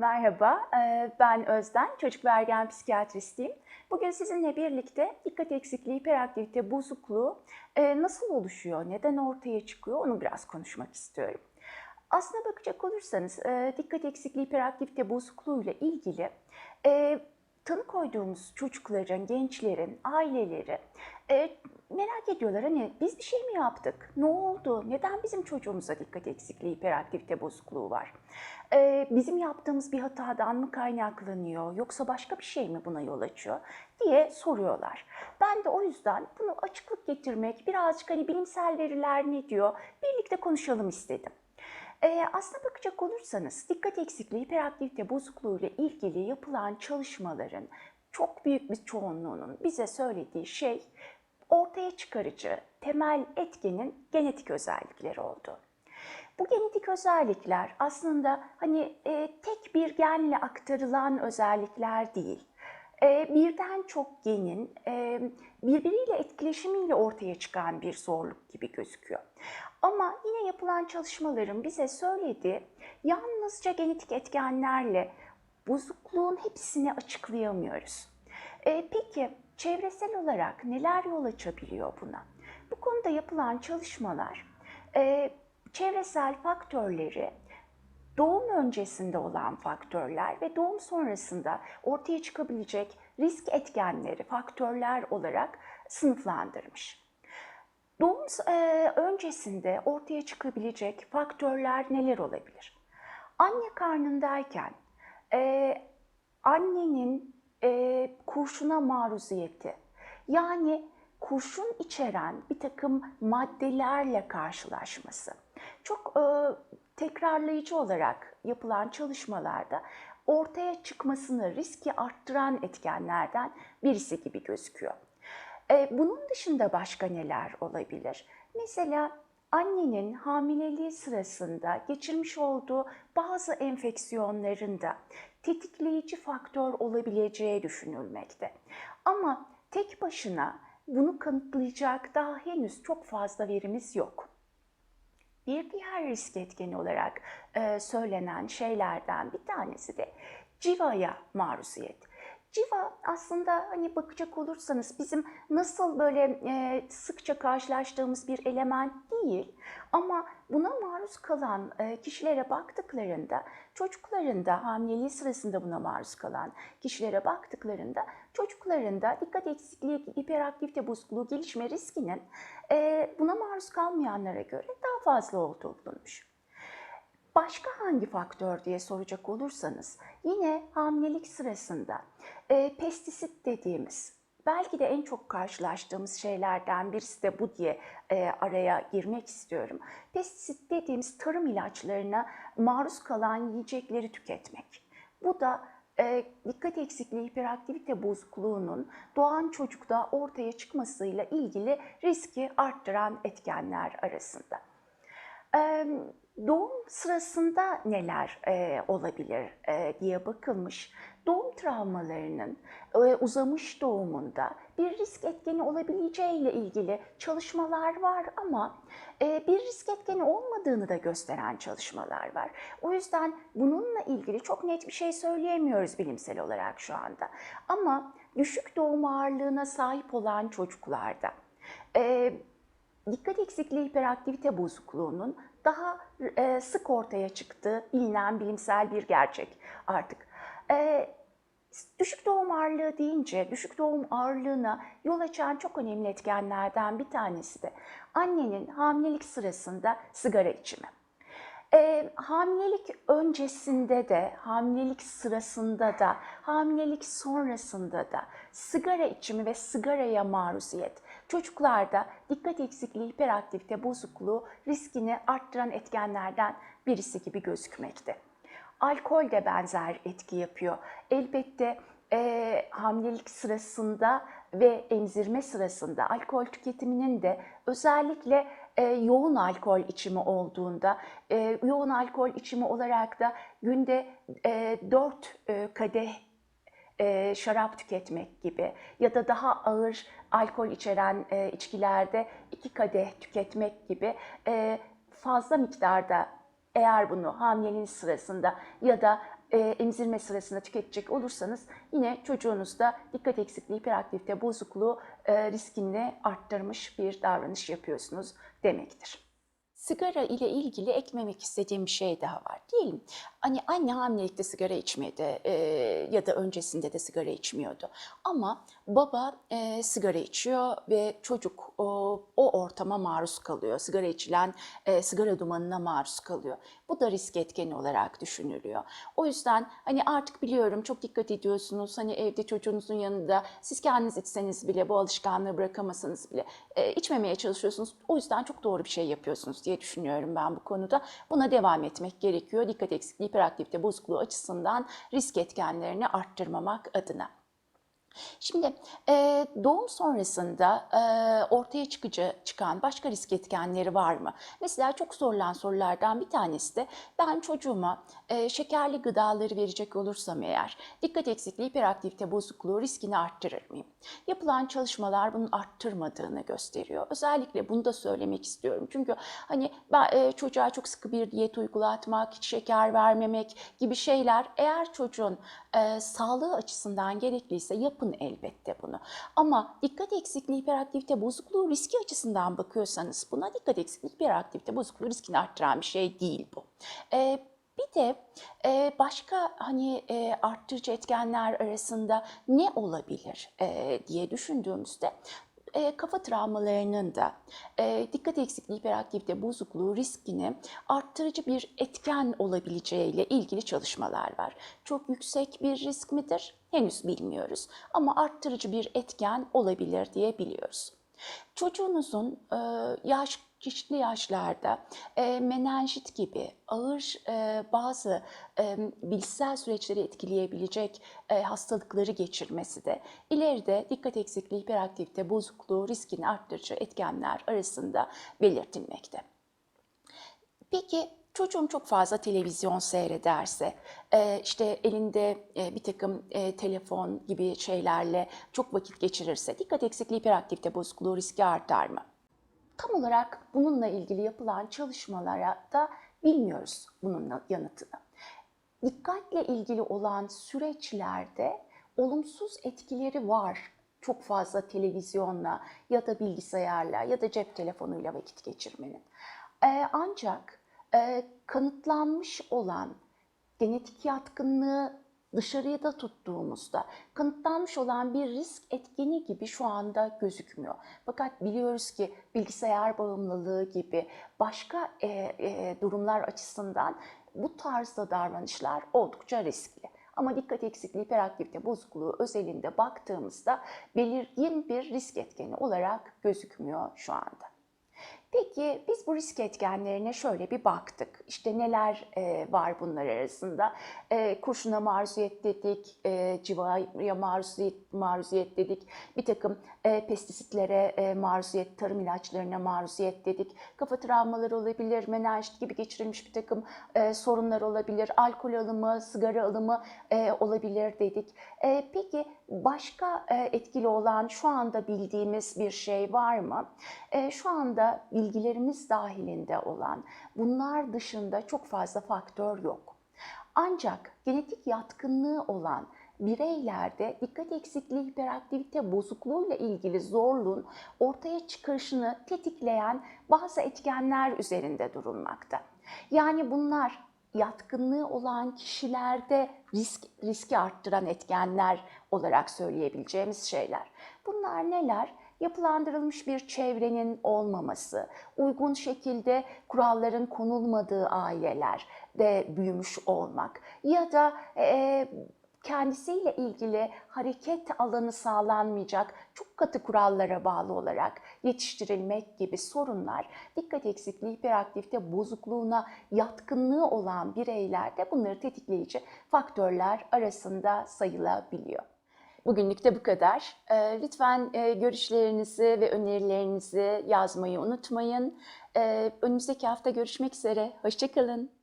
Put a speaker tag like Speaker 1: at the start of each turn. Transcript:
Speaker 1: Merhaba, e, ben Özden, çocuk ve ergen psikiyatristiyim. Bugün sizinle birlikte dikkat eksikliği, hiperaktivite bozukluğu e, nasıl oluşuyor, neden ortaya çıkıyor onu biraz konuşmak istiyorum. Aslına bakacak olursanız e, dikkat eksikliği, hiperaktivite bozukluğu ile ilgili tanı koyduğumuz çocukların, gençlerin, aileleri e, merak ediyorlar. Hani biz bir şey mi yaptık? Ne oldu? Neden bizim çocuğumuza dikkat eksikliği, hiperaktivite bozukluğu var? E, bizim yaptığımız bir hatadan mı kaynaklanıyor? Yoksa başka bir şey mi buna yol açıyor? diye soruyorlar. Ben de o yüzden bunu açıklık getirmek, birazcık hani bilimsel veriler ne diyor, birlikte konuşalım istedim. Ee, aslına bakacak olursanız dikkat eksikliği, hiperaktivite bozukluğu ile ilgili yapılan çalışmaların çok büyük bir çoğunluğunun bize söylediği şey ortaya çıkarıcı temel etkenin genetik özellikleri oldu. Bu genetik özellikler aslında hani e, tek bir genle aktarılan özellikler değil. E, birden çok genin e, birbiriyle etkileşimiyle ortaya çıkan bir zorluk gibi gözüküyor. Ama yine yapılan çalışmaların bize söylediği yalnızca genetik etkenlerle bozukluğun hepsini açıklayamıyoruz. E, peki çevresel olarak neler yol açabiliyor buna? Bu konuda yapılan çalışmalar e, çevresel faktörleri doğum öncesinde olan faktörler ve doğum sonrasında ortaya çıkabilecek risk etkenleri, faktörler olarak sınıflandırmış. Doğum e, öncesinde ortaya çıkabilecek faktörler neler olabilir? Anne karnındayken e, annenin e, kurşuna maruziyeti, yani kurşun içeren bir takım maddelerle karşılaşması. Çok e, tekrarlayıcı olarak yapılan çalışmalarda ortaya çıkmasını riski arttıran etkenlerden birisi gibi gözüküyor. E, bunun dışında başka neler olabilir? Mesela annenin hamileliği sırasında geçirmiş olduğu bazı enfeksiyonların da tetikleyici faktör olabileceği düşünülmekte. Ama tek başına bunu kanıtlayacak daha henüz çok fazla verimiz yok. Bir diğer risk etkeni olarak e, söylenen şeylerden bir tanesi de civaya maruziyet. Civa aslında hani bakacak olursanız bizim nasıl böyle e, sıkça karşılaştığımız bir element değil ama buna maruz kalan e, kişilere baktıklarında çocuklarında hamileliği sırasında buna maruz kalan kişilere baktıklarında çocuklarında dikkat eksikliği, hiperaktivite bozukluğu gelişme riskinin e, buna maruz kalmayanlara göre daha fazla olduğu bulunmuş. Başka hangi faktör diye soracak olursanız yine hamilelik sırasında e, pestisit dediğimiz belki de en çok karşılaştığımız şeylerden birisi de bu diye e, araya girmek istiyorum. Pestisit dediğimiz tarım ilaçlarına maruz kalan yiyecekleri tüketmek. Bu da e, dikkat eksikliği hiperaktivite bozukluğunun doğan çocukta ortaya çıkmasıyla ilgili riski arttıran etkenler arasında. E, doğum sırasında neler e, olabilir e, diye bakılmış. Doğum travmalarının e, uzamış doğumunda bir risk etkeni olabileceği ile ilgili çalışmalar var ama e, bir risk etkeni olmadığını da gösteren çalışmalar var. O yüzden bununla ilgili çok net bir şey söyleyemiyoruz bilimsel olarak şu anda. Ama düşük doğum ağırlığına sahip olan çocuklarda e, dikkat eksikliği hiperaktivite bozukluğunun daha e, sık ortaya çıktığı bilinen bilimsel bir gerçek artık. E, düşük doğum ağırlığı deyince düşük doğum ağırlığına yol açan çok önemli etkenlerden bir tanesi de annenin hamilelik sırasında sigara içimi. E, hamilelik öncesinde de, hamilelik sırasında da, hamilelik sonrasında da sigara içimi ve sigaraya maruziyet çocuklarda dikkat eksikliği, hiperaktivite bozukluğu riskini arttıran etkenlerden birisi gibi gözükmekte. Alkol de benzer etki yapıyor. Elbette e, hamilelik sırasında ve emzirme sırasında alkol tüketiminin de özellikle e, yoğun alkol içimi olduğunda, e, yoğun alkol içimi olarak da günde e, 4 e, kadeh e, şarap tüketmek gibi ya da daha ağır alkol içeren e, içkilerde iki kadeh tüketmek gibi e, fazla miktarda eğer bunu hamileliğin sırasında ya da e, emzirme sırasında tüketecek olursanız yine çocuğunuzda dikkat eksikliği, hiperaktivite bozukluğu e, riskini arttırmış bir davranış yapıyorsunuz demektir. Sigara ile ilgili eklemek istediğim bir şey daha var. Diyelim hani anne hamilelikte sigara içmedi e, ya da öncesinde de sigara içmiyordu. Ama baba e, sigara içiyor ve çocuk o, o ortama maruz kalıyor. Sigara içilen e, sigara dumanına maruz kalıyor. Bu da risk etkeni olarak düşünülüyor. O yüzden hani artık biliyorum çok dikkat ediyorsunuz. Hani evde çocuğunuzun yanında siz kendiniz içseniz bile bu alışkanlığı bırakamasanız bile e, içmemeye çalışıyorsunuz. O yüzden çok doğru bir şey yapıyorsunuz diye düşünüyorum ben bu konuda. Buna devam etmek gerekiyor. Dikkat eksikliği, hiperaktivite bozukluğu açısından risk etkenlerini arttırmamak adına. Şimdi e, doğum sonrasında e, ortaya çıkıcı çıkan başka risk etkenleri var mı? Mesela çok sorulan sorulardan bir tanesi de ben çocuğuma e, şekerli gıdaları verecek olursam eğer dikkat eksikliği, hiperaktivite bozukluğu riskini arttırır mıyım? Yapılan çalışmalar bunun arttırmadığını gösteriyor. Özellikle bunu da söylemek istiyorum. Çünkü hani çocuğa çok sıkı bir diyet uygulatmak, hiç şeker vermemek gibi şeyler eğer çocuğun e, sağlığı açısından gerekliyse yapın elbette bunu. Ama dikkat eksikliği, hiperaktivite bozukluğu riski açısından bakıyorsanız buna dikkat eksikliği, hiperaktivite bozukluğu riskini arttıran bir şey değil bu. E, bir de e, başka hani e, arttırıcı etkenler arasında ne olabilir e, diye düşündüğümüzde e, kafa travmalarının da e, dikkat eksikliği, hiperaktivite bozukluğu riskini arttırıcı bir etken olabileceğiyle ilgili çalışmalar var. Çok yüksek bir risk midir? Henüz bilmiyoruz ama arttırıcı bir etken olabilir diye biliyoruz. Çocuğunuzun e, yaş çeşitli yaşlarda e, menenjit gibi ağır e, bazı e, bilişsel süreçleri etkileyebilecek e, hastalıkları geçirmesi de ileride dikkat eksikliği, hiperaktivite bozukluğu riskini arttırıcı etkenler arasında belirtilmekte. Peki çocuğum çok fazla televizyon seyrederse, e, işte elinde e, bir takım e, telefon gibi şeylerle çok vakit geçirirse dikkat eksikliği, hiperaktivite bozukluğu riski artar mı? Tam olarak bununla ilgili yapılan çalışmalara da bilmiyoruz bunun yanıtını. Dikkatle ilgili olan süreçlerde olumsuz etkileri var çok fazla televizyonla ya da bilgisayarla ya da cep telefonuyla vakit geçirmenin. Ancak e, kanıtlanmış olan genetik yatkınlığı dışarıya da tuttuğumuzda kanıtlanmış olan bir risk etkeni gibi şu anda gözükmüyor. Fakat biliyoruz ki bilgisayar bağımlılığı gibi başka e, e, durumlar açısından bu tarzda davranışlar oldukça riskli. Ama dikkat eksikliği, hiperaktivite bozukluğu özelinde baktığımızda belirgin bir risk etkeni olarak gözükmüyor şu anda. Peki biz bu risk etkenlerine şöyle bir baktık. İşte neler e, var bunlar arasında? E, kurşuna maruziyet dedik, e, civaya maruziyet, maruziyet dedik, bir takım e, pestisitlere e, maruziyet, tarım ilaçlarına maruziyet dedik. Kafa travmaları olabilir, menenjit gibi geçirilmiş bir takım e, sorunlar olabilir, alkol alımı, sigara alımı e, olabilir dedik. E, peki başka e, etkili olan şu anda bildiğimiz bir şey var mı? E, şu anda bilgilerimiz dahilinde olan bunlar dışında çok fazla faktör yok. Ancak genetik yatkınlığı olan bireylerde dikkat eksikliği, hiperaktivite bozukluğuyla ilgili zorluğun ortaya çıkışını tetikleyen bazı etkenler üzerinde durulmakta. Yani bunlar yatkınlığı olan kişilerde risk riski arttıran etkenler olarak söyleyebileceğimiz şeyler. Bunlar neler? Yapılandırılmış bir çevrenin olmaması, uygun şekilde kuralların konulmadığı ailelerde büyümüş olmak ya da e, kendisiyle ilgili hareket alanı sağlanmayacak çok katı kurallara bağlı olarak yetiştirilmek gibi sorunlar dikkat eksikliği, hiperaktivite bozukluğuna yatkınlığı olan bireylerde bunları tetikleyici faktörler arasında sayılabiliyor. Bugünlük de bu kadar. Ee, lütfen e, görüşlerinizi ve önerilerinizi yazmayı unutmayın. Ee, önümüzdeki hafta görüşmek üzere. Hoşçakalın.